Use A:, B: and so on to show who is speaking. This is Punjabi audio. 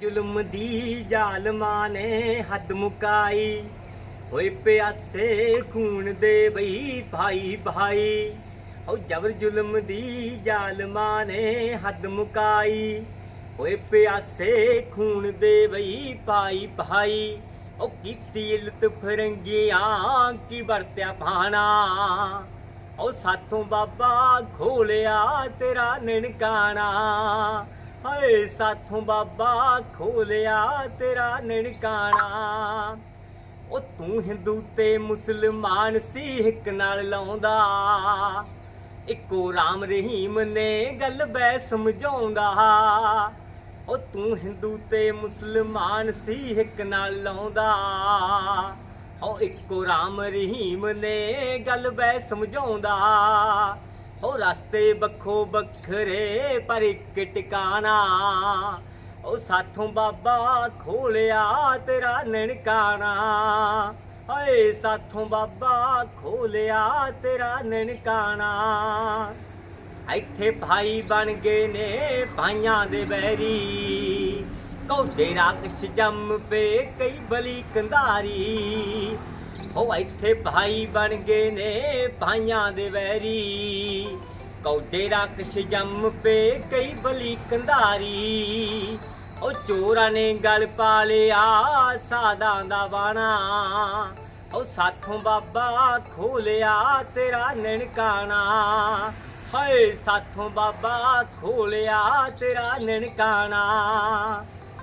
A: ਜ਼ੁਲਮ ਦੀ ਜ਼ਾਲਮਾਂ ਨੇ ਹੱਦ ਮੁਕਾਈ। ਹੋਏ ਪਿਆਸੇ ਖੂਨ ਦੇ ਬਈ ਭਾਈ ਭਾਈ। ਉਹ ਜਬਰ ਜ਼ੁਲਮ ਦੀ ਜ਼ਾਲਮਾਂ ਨੇ ਹੱਦ ਮੁਕਾਈ। ਹੋਏ ਪਿਆਸੇ ਖੂਨ ਦੇ ਬਈ ਭਾਈ ਭਾਈ। ਉਹ ਕੀਤੀ ਇਲਤ ਫਰੰਗੀਆਂ ਕੀ ਵਰਤਿਆ ਭਾਣਾ। ਉਹ ਸਾਥੋਂ ਬਾਬਾ ਖੋਲਿਆ ਤੇਰਾ ਨਨਕਾਣਾ ਹਾਏ ਸਾਥੋਂ ਬਾਬਾ ਖੋਲਿਆ ਤੇਰਾ ਨਨਕਾਣਾ। ਉਹ ਤੂੰ ਹਿੰਦੂ ਤੇ ਮੁਸਲਮਾਨ ਸੀ, ਇੱਕ ਨਾਲ ਲਾਉਂਦਾ। ਇੱਕੋ ਰਾਮ ਰਹੀਮ ਨੇ ਗੱਲ ਬੈ ਸਮਝਾਉਂਦਾ। ਉਹ ਤੂੰ ਹਿੰਦੂ ਤੇ ਮੁਸਲਮਾਨ ਸੀ, ਇੱਕ ਨਾਲ ਲਾਉਂਦਾ। ਉਹ ਇੱਕੋ ਰਾਮ ਰਹੀਮ ਨੇ ਗੱਲ ਬੈ ਸਮਝਾਉਂਦਾ। ਉਹ ਰਸਤੇ ਵੱਖੋ ਵੱਖਰੇ ਪਰ ਇੱਕ ਟਿਕਾਣਾ। ਉਹ ਸਾਥੋਂ ਬਾਬਾ ਖੋਲਿਆ ਤੇਰਾ ਨਨਕਾਣਾ। ਹਾਏ, ਸਾਥੋਂ ਬਾਬਾ ਖੋਲਿਆ ਤੇਰਾ ਨਨਕਾਣਾ। ਇੱਥੇ ਭਾਈ ਬਣ ਗਏ ਨੇ ਭਾਈਆਂ ਦੇ ਬੈਰੀ। ਕੌਡੇ ਰਾਕਸ਼ ਜੰਮ ਪੇ ਕਈ ਬਲੀ ਕੰਧਾਰੀ। ਹੋ ਇੱਥੇ ਭਾਈ ਬਣ ਗਏ ਨੇ ਭਾਈਆਂ ਦੇ ਵੈਰੀ। ਕੌਡੇ ਰਾਕਸ਼ ਜੰਮ ਪੇ ਕਈ ਬਲੀ ਕੰਧਾਰੀ। ਉਹ ਚੋਰਾਂ ਨੇ ਗਲ ਪਾ ਲਿਆ ਸਾਦਾ ਦਾ ਬਾਣਾ। ਉਹ ਸਾਥੋਂ ਬਾਬਾ ਖੋਲਿਆ ਤੇਰਾ ਨਨਕਾਣਾ। ਹਾਏ, ਸਾਥੋਂ ਬਾਬਾ ਖੋਲਿਆ ਤੇਰਾ ਨਨਕਾਣਾ।